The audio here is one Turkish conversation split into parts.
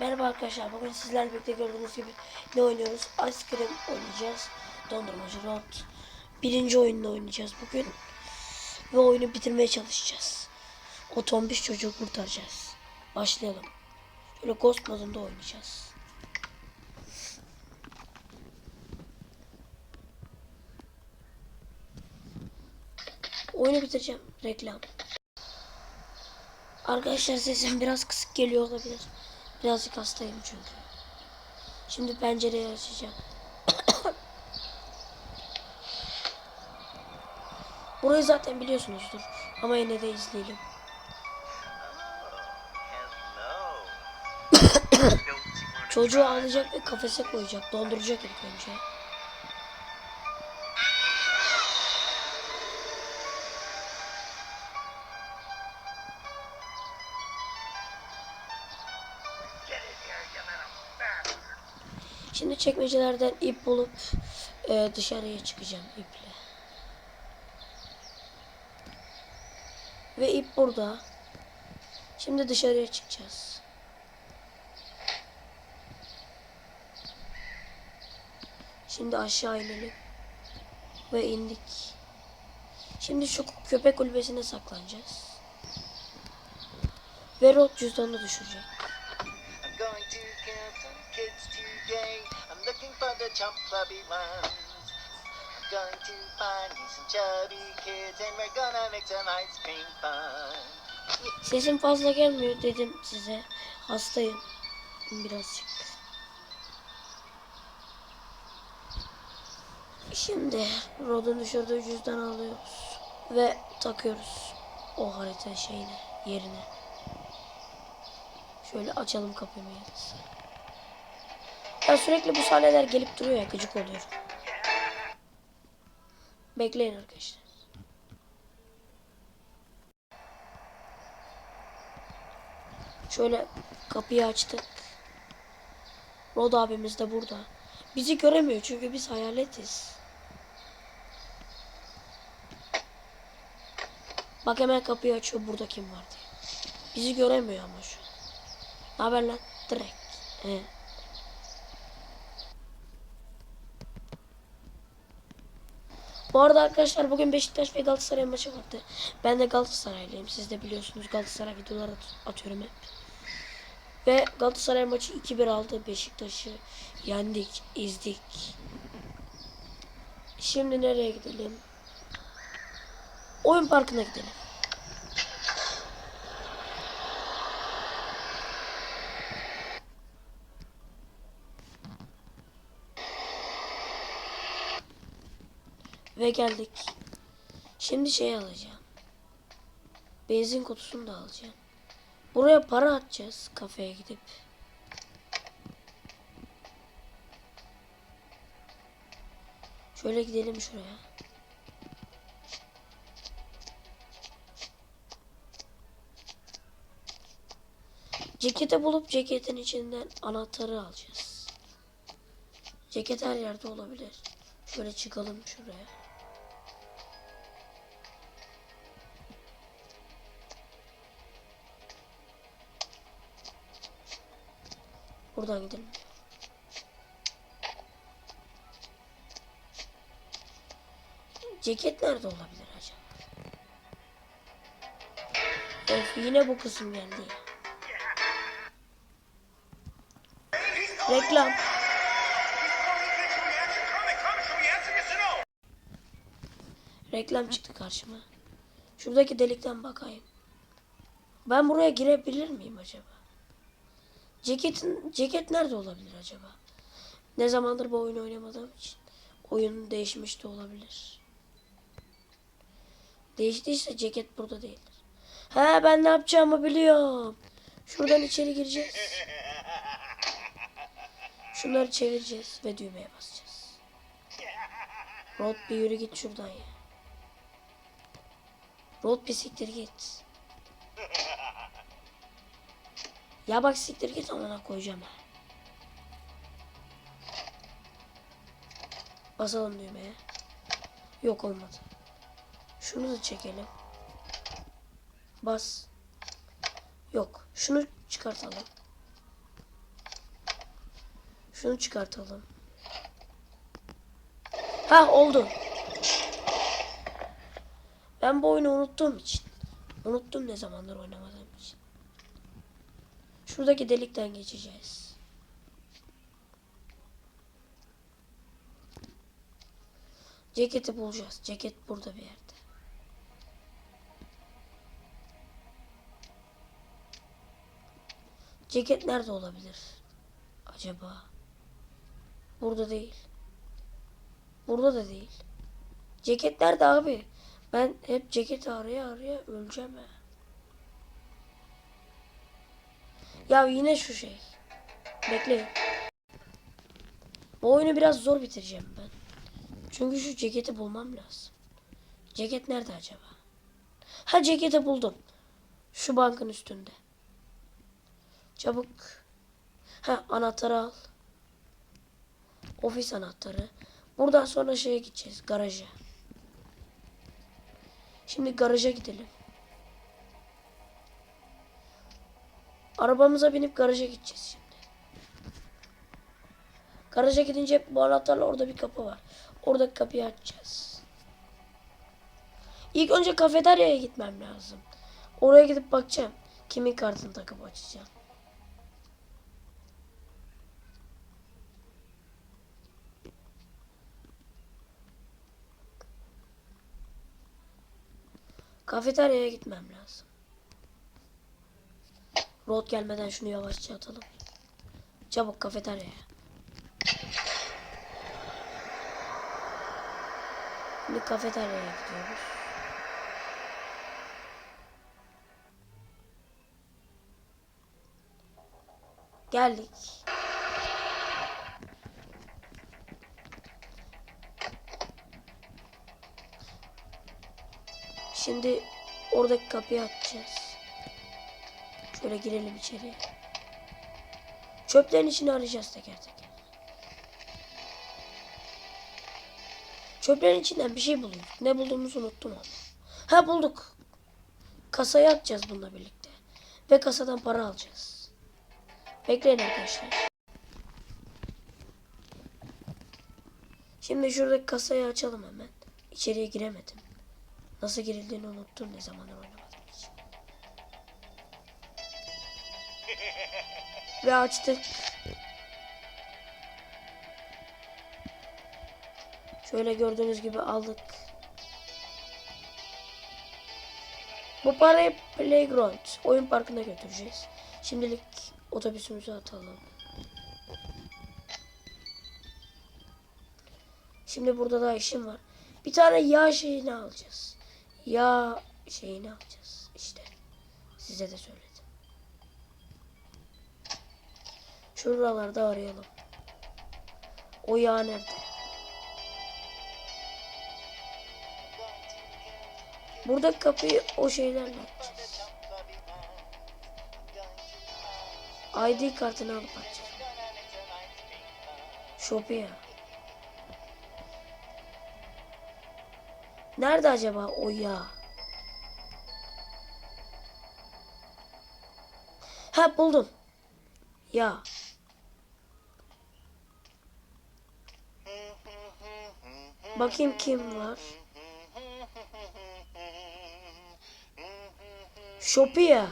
Merhaba arkadaşlar. Bugün sizlerle birlikte gördüğünüz gibi ne oynuyoruz? Ice Cream oynayacağız. Dondurmacı Road. Birinci oyununu oynayacağız bugün. Ve oyunu bitirmeye çalışacağız. O tombiş çocuğu kurtaracağız. Başlayalım. Şöyle Ghost modunda oynayacağız. Oyunu bitireceğim. Reklam. Arkadaşlar sesim biraz kısık geliyor olabilir. Birazcık hastayım çünkü. Şimdi pencereyi açacağım. Burayı zaten biliyorsunuzdur. Ama yine de izleyelim. Çocuğu alacak ve kafese koyacak. Donduracak ilk önce. Şimdi çekmecelerden ip bulup e, dışarıya çıkacağım iple. Ve ip burada. Şimdi dışarıya çıkacağız. Şimdi aşağı inelim. Ve indik. Şimdi şu köpek kulübesine saklanacağız. Ve rot cüzdanını düşürecek. Chump clubby ones. I'm going to find me some chubby kids and we're gonna make some ice cream fun. Sesim fazla gelmiyor dedim size. Hastayım. Birazcık. Şimdi Rod'un düşürdüğü cüzdanı alıyoruz. Ve takıyoruz. O harita şeyine, yerine. Şöyle açalım kapıyı. Ya sürekli bu sahneler gelip duruyor ya gıcık oluyor. Bekleyin arkadaşlar. Şöyle kapıyı açtık. Rod abimiz de burada. Bizi göremiyor çünkü biz hayaletiz. Bak hemen kapıyı açıyor burada kim var diye. Bizi göremiyor ama şu. Ne haber lan? Direkt. He. Bu arada arkadaşlar bugün Beşiktaş ve Galatasaray maçı vardı. Ben de Galatasaraylıyım. Siz de biliyorsunuz Galatasaray videoları at- atıyorum hep. Ve Galatasaray maçı 2-1 aldı. Beşiktaş'ı yendik, izdik. Şimdi nereye gidelim? Oyun parkına gidelim. Ve geldik. Şimdi şey alacağım. Benzin kutusunu da alacağım. Buraya para atacağız kafeye gidip. Şöyle gidelim şuraya. Ceketi bulup ceketin içinden anahtarı alacağız. Ceket her yerde olabilir. Şöyle çıkalım şuraya. Buradan gidelim. Ceket nerede olabilir acaba? Of yine bu kısım geldi. Reklam. Reklam çıktı karşıma. Şuradaki delikten bakayım. Ben buraya girebilir miyim acaba? Ceketin ceket nerede olabilir acaba? Ne zamandır bu oyunu oynamadığım için oyun değişmiş de olabilir. Değiştiyse ceket burada değildir. He ben ne yapacağımı biliyorum. Şuradan içeri gireceğiz. Şunları çevireceğiz ve düğmeye basacağız. Rod bir yürü git şuradan ya. Rod bir siktir git. Ya bak siktir git amına koyacağım. Basalım düğmeye. Yok olmadı. Şunu da çekelim. Bas. Yok. Şunu çıkartalım. Şunu çıkartalım. Ha oldu. Ben bu oyunu unuttuğum için. Unuttum ne zamandır oynamadığım için. Şuradaki delikten geçeceğiz. Ceketi bulacağız. Ceket burada bir yerde. Ceket nerede olabilir? Acaba? Burada değil. Burada da değil. Ceket nerede abi? Ben hep ceket araya araya öleceğim ha. Ya yine şu şey. Bekle. Bu oyunu biraz zor bitireceğim ben. Çünkü şu ceketi bulmam lazım. Ceket nerede acaba? Ha ceketi buldum. Şu bankın üstünde. Çabuk. Ha anahtarı al. Ofis anahtarı. Buradan sonra şeye gideceğiz. Garaja. Şimdi garaja gidelim. Arabamıza binip garaja gideceğiz şimdi. Garaja gidince bu anahtarla orada bir kapı var. Oradaki kapıyı açacağız. İlk önce kafeteryaya gitmem lazım. Oraya gidip bakacağım. Kimin kartını takıp açacağım. Kafeteryaya gitmem lazım. Road gelmeden şunu yavaşça atalım. Çabuk kafeteryaya. Şimdi kafeteryaya gidiyoruz. Geldik. Şimdi oradaki kapıyı açacağız. Şöyle girelim içeriye. Çöplerin içini arayacağız teker teker. Çöplerin içinden bir şey bulduk. Ne bulduğumuzu unuttum ama. Ha bulduk. Kasaya atacağız bununla birlikte. Ve kasadan para alacağız. Bekleyin arkadaşlar. Şimdi şuradaki kasayı açalım hemen. İçeriye giremedim. Nasıl girildiğini unuttum ne zamandır oynamadığım Ve açtık. Şöyle gördüğünüz gibi aldık. Bu parayı Playground oyun parkına götüreceğiz. Şimdilik otobüsümüzü atalım. Şimdi burada da işim var. Bir tane yağ şeyini alacağız. Yağ şeyini alacağız. İşte. Size de söyledim. Şuralarda arayalım. O yağ nerede? Burada kapıyı o şeylerle açacağız. ID kartını alıp açacağız. Shopee Nerede acaba o yağ? Ha buldum. Ya. Bakayım kim var. Shopia.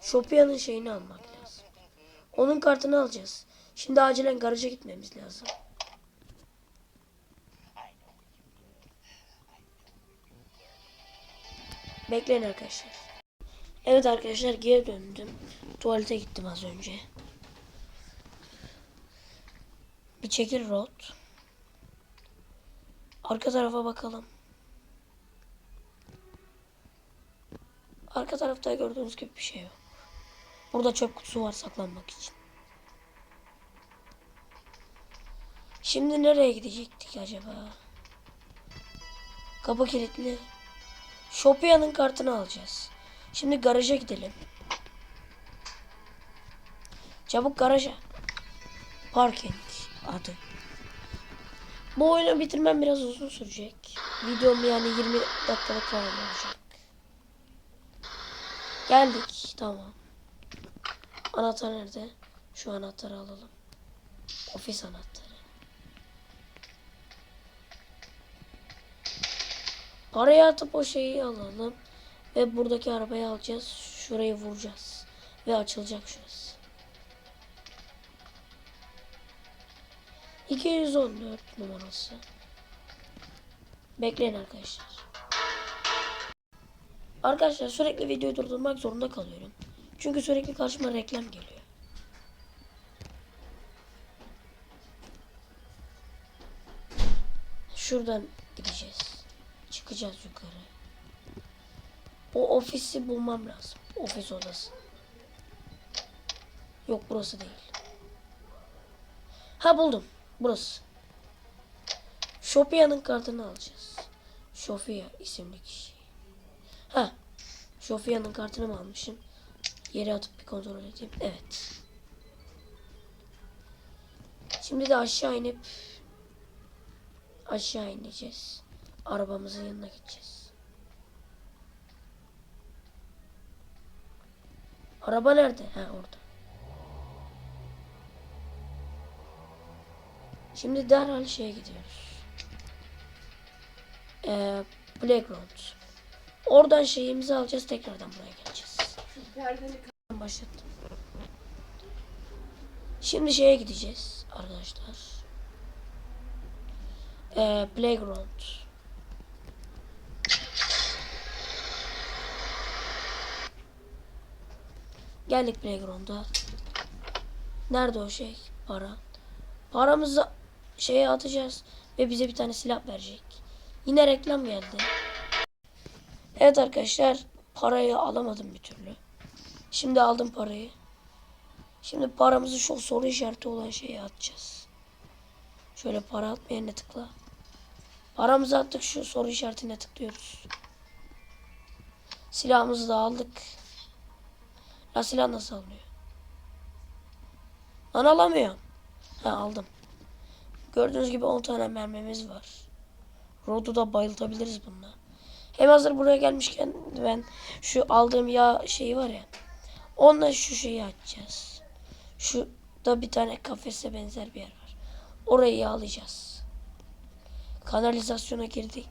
Shopia'nın şeyini almak lazım. Onun kartını alacağız. Şimdi acilen garaja gitmemiz lazım. Bekleyin arkadaşlar. Evet arkadaşlar geri döndüm. Tuvalete gittim az önce. Bir çekil rot. Arka tarafa bakalım. Arka tarafta gördüğünüz gibi bir şey yok. Burada çöp kutusu var saklanmak için. Şimdi nereye gidecektik acaba? Kapı kilitli. Shopia'nın kartını alacağız. Şimdi garaja gidelim. Çabuk garaja. Parking adı. Bu oyunu bitirmem biraz uzun sürecek. Videom yani 20 dakikalık falan olacak. Geldik. Tamam. Anahtar nerede? Şu anahtarı alalım. Ofis anahtarı. Parayı atıp o şeyi alalım. Ve buradaki arabayı alacağız. Şurayı vuracağız. Ve açılacak şurası. 214 numarası. Bekleyin arkadaşlar. Arkadaşlar sürekli videoyu durdurmak zorunda kalıyorum. Çünkü sürekli karşıma reklam geliyor. Şuradan gideceğiz. Çıkacağız yukarı. O ofisi bulmam lazım. Ofis odası. Yok burası değil. Ha buldum. Burası. Sofia'nın kartını alacağız. Sofia isimli kişi. Ha. Sofia'nın kartını mı almışım? Yere atıp bir kontrol edeyim. Evet. Şimdi de aşağı inip aşağı ineceğiz. Arabamızın yanına gideceğiz. Araba nerede? Ha orada. Şimdi derhal şeye gidiyoruz. Ee, Playground. Oradan şeyimizi alacağız. Tekrardan buraya geleceğiz. Başlattım. Şimdi şeye gideceğiz arkadaşlar. Ee, Playground. Geldik Playground'a. Nerede o şey? Para. Paramızı şeye atacağız ve bize bir tane silah verecek. Yine reklam geldi. Evet arkadaşlar parayı alamadım bir türlü. Şimdi aldım parayı. Şimdi paramızı şu soru işareti olan şeye atacağız. Şöyle para atma yerine tıkla. Paramızı attık şu soru işaretine tıklıyoruz. Silahımızı da aldık. La silah nasıl alınıyor? Lan alamıyorum. Ha aldım. Gördüğünüz gibi 10 tane mermimiz var. Rod'u da bayıltabiliriz bununla. Hem hazır buraya gelmişken ben şu aldığım yağ şeyi var ya. Onunla şu şeyi açacağız. Şu da bir tane kafese benzer bir yer var. Orayı yağlayacağız. Kanalizasyona girdik.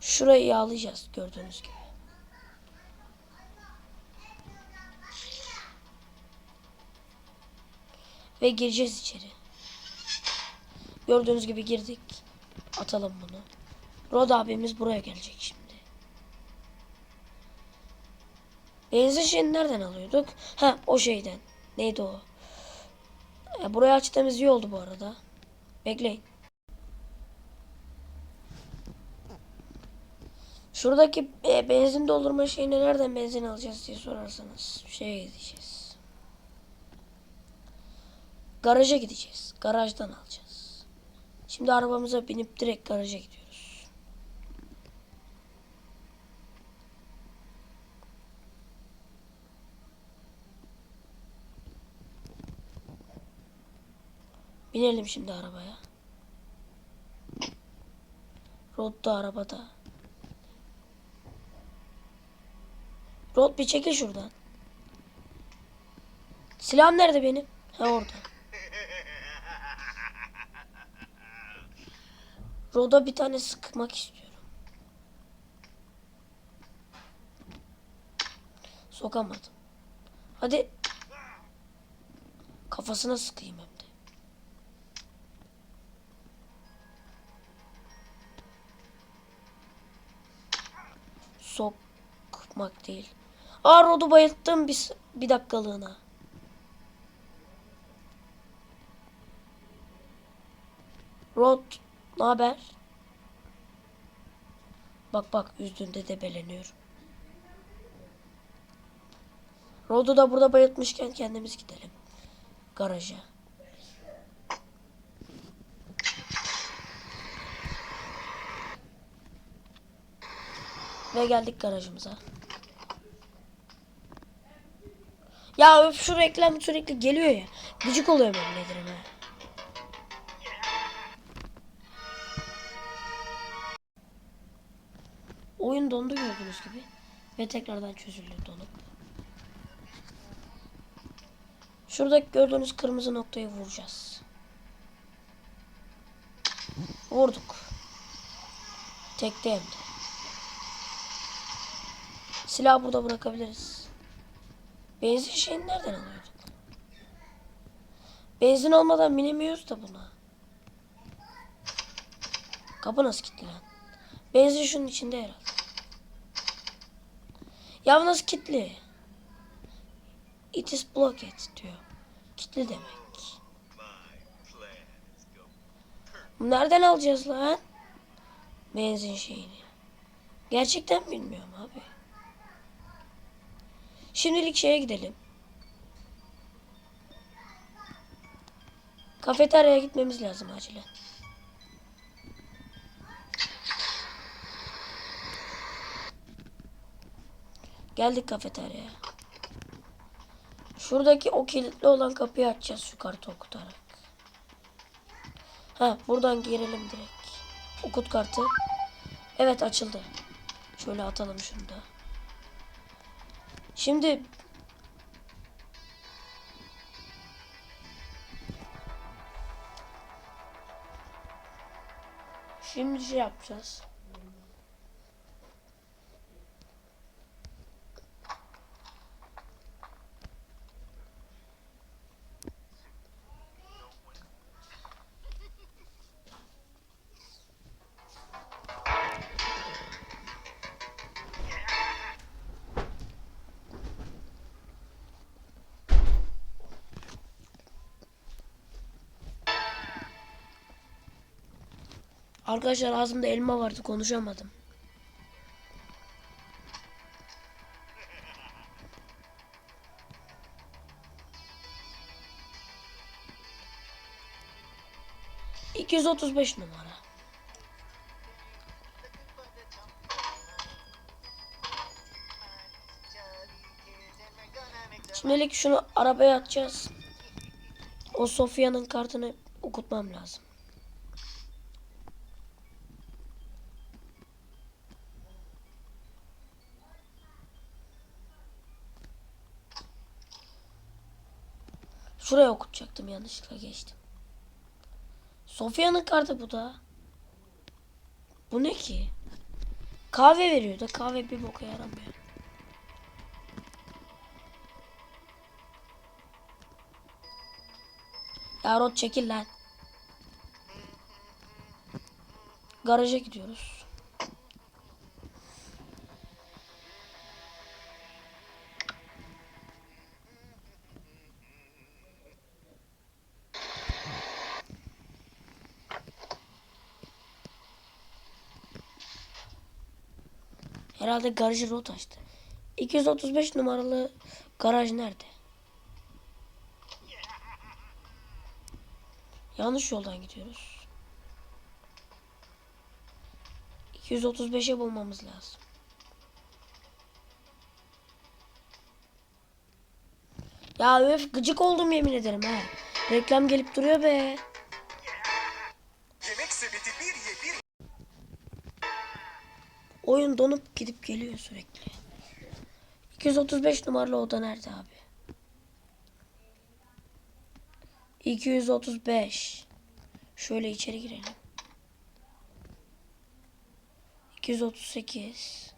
Şurayı yağlayacağız gördüğünüz gibi. Ve gireceğiz içeri. Gördüğünüz gibi girdik. Atalım bunu. Rod abimiz buraya gelecek şimdi. Benzin şeyini nereden alıyorduk? Ha o şeyden. Neydi o? E, burayı açtığımız iyi oldu bu arada. Bekleyin. Şuradaki e, benzin doldurma şeyine nereden benzin alacağız diye sorarsanız şeye gideceğiz. Garaja gideceğiz. Garajdan alacağız. Şimdi arabamıza binip direkt garaja gidiyoruz. Binelim şimdi arabaya. Rod da arabada. Rod bir çekil şuradan. Silahım nerede benim? Ha orada. Rod'a bir tane sıkmak istiyorum. Sokamadım. Hadi. Kafasına sıkayım hem de. Sokmak değil. Aa Rod'u bayılttım bir, bir dakikalığına. Rod, ne haber? Bak bak üzdüğünde debeleniyor. Rod'u da burada bayıltmışken kendimiz gidelim. Garaja. Ve geldik garajımıza. Ya öf şu reklam sürekli geliyor ya. Gıcık oluyor benim nedir Oyun dondu gördüğünüz gibi. Ve tekrardan çözüldü donup. Şuradaki gördüğünüz kırmızı noktayı vuracağız. Vurduk. Tekte hem de. Silahı burada bırakabiliriz. Benzin şeyini nereden alıyorduk? Benzin olmadan binemiyoruz da buna. Kapı nasıl kilitli lan? Benzin şunun içinde herhalde. Ya nasıl kilitli? It is blocked diyor. Kilitli demek. Nereden alacağız lan? Benzin şeyini. Gerçekten bilmiyorum abi. Şimdilik şeye gidelim. Kafeteryaya gitmemiz lazım acilen. Geldik kafeteryaya. Şuradaki o kilitli olan kapıyı açacağız şu kartı okutarak. Ha buradan girelim direkt. Okut kartı. Evet açıldı. Şöyle atalım şunu da. Şimdi Şimdi şey yapacağız. Arkadaşlar ağzımda elma vardı konuşamadım. İki yüz otuz beş numara. Şimdilik şunu arabaya atacağız. O Sofya'nın kartını okutmam lazım. Şuraya okutacaktım yanlışlıkla geçtim. Sofya'nın kartı bu da. Bu ne ki? Kahve veriyor da kahve bir boka yaramıyor. Ya çekil lan. Garaja gidiyoruz. Herhalde garajı rot açtı. 235 numaralı garaj nerede? Yanlış yoldan gidiyoruz. 235'e bulmamız lazım. Ya öf gıcık oldum yemin ederim ha. Reklam gelip duruyor be. Oyun donup gidip geliyor sürekli. 235 numaralı oda nerede abi? 235. Şöyle içeri girelim. 238.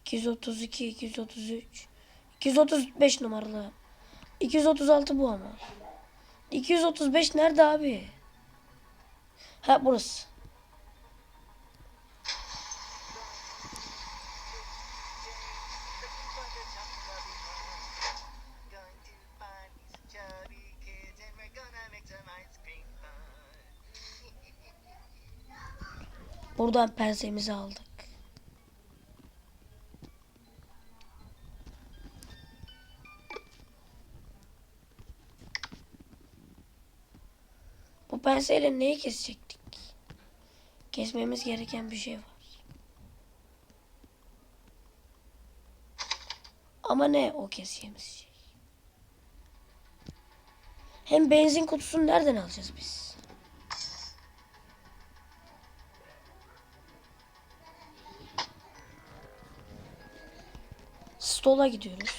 232, 233. 235 numaralı. 236 bu ama. 235 nerede abi? Ha burası. Buradan pensemizi aldık. Bu penseyle neyi kesecektik? Kesmemiz gereken bir şey var. Ama ne o keseceğimiz şey? Hem benzin kutusunu nereden alacağız biz? Sola gidiyoruz.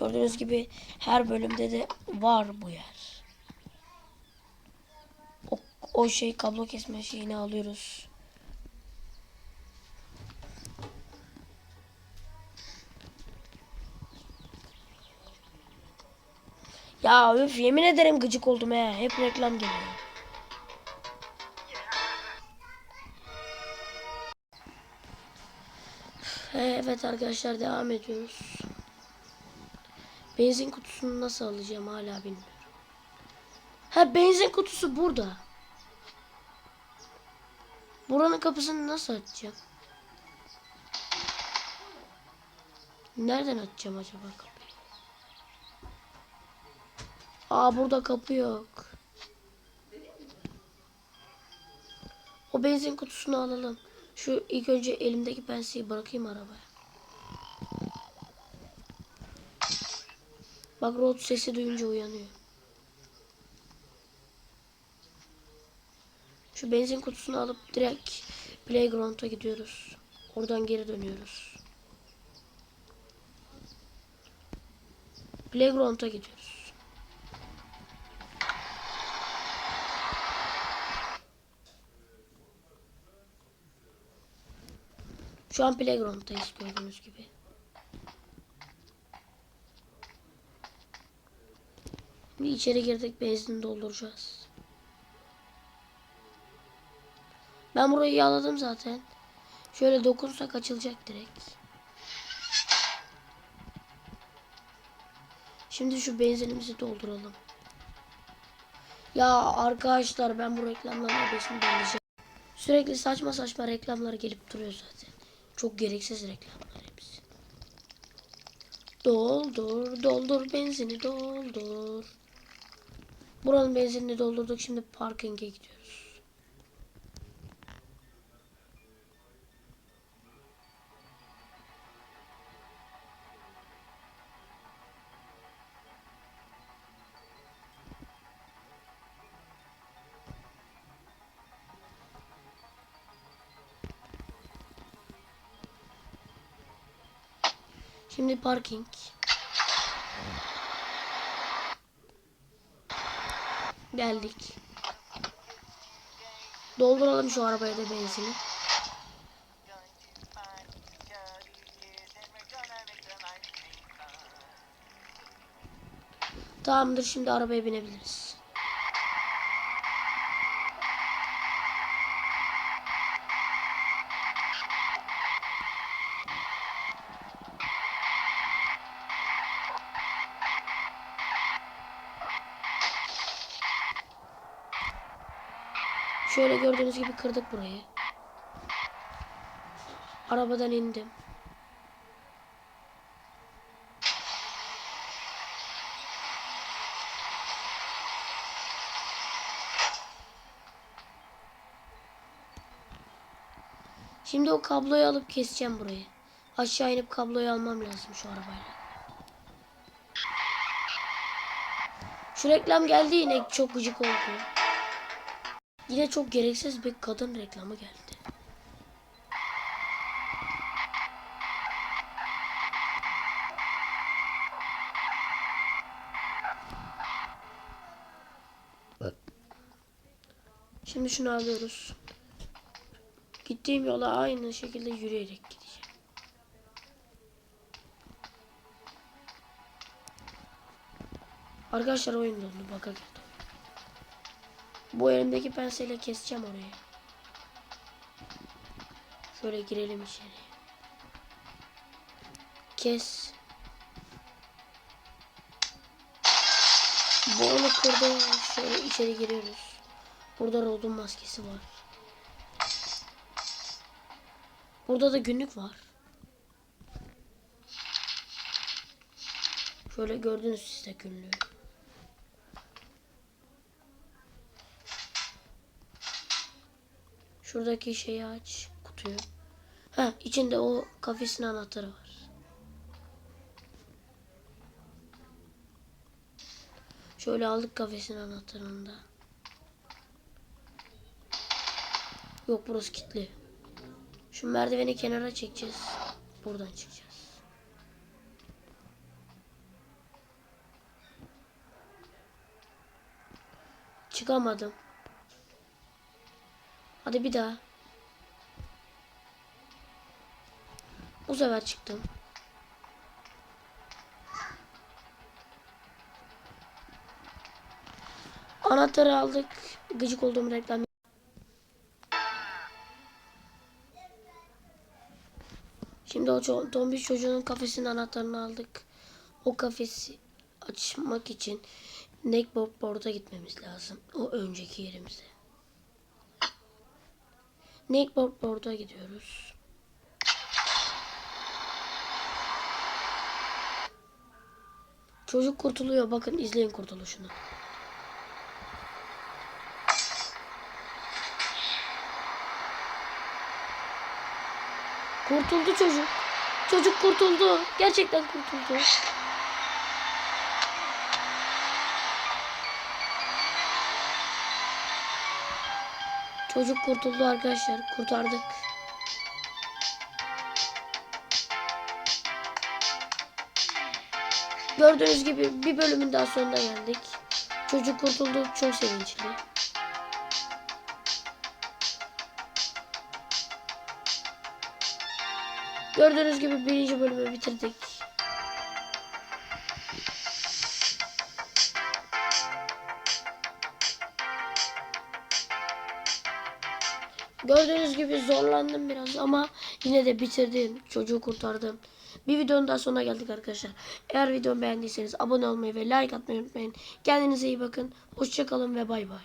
Gördüğünüz gibi her bölümde de var bu yer. O, o şey kablo kesme şeyini alıyoruz. Ya öf yemin ederim gıcık oldum he. Hep reklam geliyor. Evet arkadaşlar devam ediyoruz. Benzin kutusunu nasıl alacağım hala bilmiyorum. Ha benzin kutusu burada. Buranın kapısını nasıl açacağım? Nereden açacağım acaba kapıyı? Aa burada kapı yok. O benzin kutusunu alalım. Şu ilk önce elimdeki penseyi bırakayım arabaya. Bak rot sesi duyunca uyanıyor. Şu benzin kutusunu alıp direkt playground'a gidiyoruz. Oradan geri dönüyoruz. Playground'a gidiyoruz. Şu an playground'dayız gördüğünüz gibi. Şimdi içeri girdik benzin dolduracağız. Ben burayı yağladım zaten. Şöyle dokunsak açılacak direkt. Şimdi şu benzinimizi dolduralım. Ya arkadaşlar ben bu reklamların öbesini deneyeceğim. Sürekli saçma saçma reklamlar gelip duruyor zaten. Çok gereksiz reklamlar hepsi. Doldur, doldur benzini doldur. Buranın benzinini doldurduk. Şimdi parkinge gidiyoruz. Şimdi parking. Geldik. Dolduralım şu arabaya da benzini. Tamamdır şimdi arabaya binebiliriz. Şöyle gördüğünüz gibi kırdık burayı. Arabadan indim. Şimdi o kabloyu alıp keseceğim burayı. Aşağı inip kabloyu almam lazım şu arabayla. Şu reklam geldi yine çok gıcık oldu. Yine çok gereksiz bir kadın reklamı geldi. Şimdi şunu alıyoruz. Gittiğim yola aynı şekilde yürüyerek gideceğim. Arkadaşlar oyun dondu. Baka girdi. Bu elimdeki penseyle keseceğim orayı. Şöyle girelim içeri. Kes. Bu onu kırdı. Şöyle içeri giriyoruz. Burada Rod'un maskesi var. Burada da günlük var. Şöyle gördünüz siz de günlüğü. Şuradaki şeyi aç. Kutuyu. Ha içinde o kafesin anahtarı var. Şöyle aldık kafesin anahtarını da. Yok burası kilitli. Şu merdiveni kenara çekeceğiz. Buradan çıkacağız. Çıkamadım. Hadi bir daha. Bu sefer çıktım. Anahtarı aldık. Gıcık olduğum reklam. Şimdi o tombiş çocuğun kafesinin anahtarını aldık. O kafesi açmak için Neckboard'a gitmemiz lazım. O önceki yerimize. Neckboard'a gidiyoruz. Çocuk kurtuluyor. Bakın izleyin kurtuluşunu. Kurtuldu çocuk. Çocuk kurtuldu. Gerçekten kurtuldu. Çocuk kurtuldu arkadaşlar. Kurtardık. Gördüğünüz gibi bir bölümün daha sonuna geldik. Çocuk kurtuldu. Çok sevinçli. Gördüğünüz gibi birinci bölümü bitirdik. Gördüğünüz gibi zorlandım biraz ama yine de bitirdim. Çocuğu kurtardım. Bir videonun daha sonuna geldik arkadaşlar. Eğer videomu beğendiyseniz abone olmayı ve like atmayı unutmayın. Kendinize iyi bakın. Hoşçakalın ve bay bay.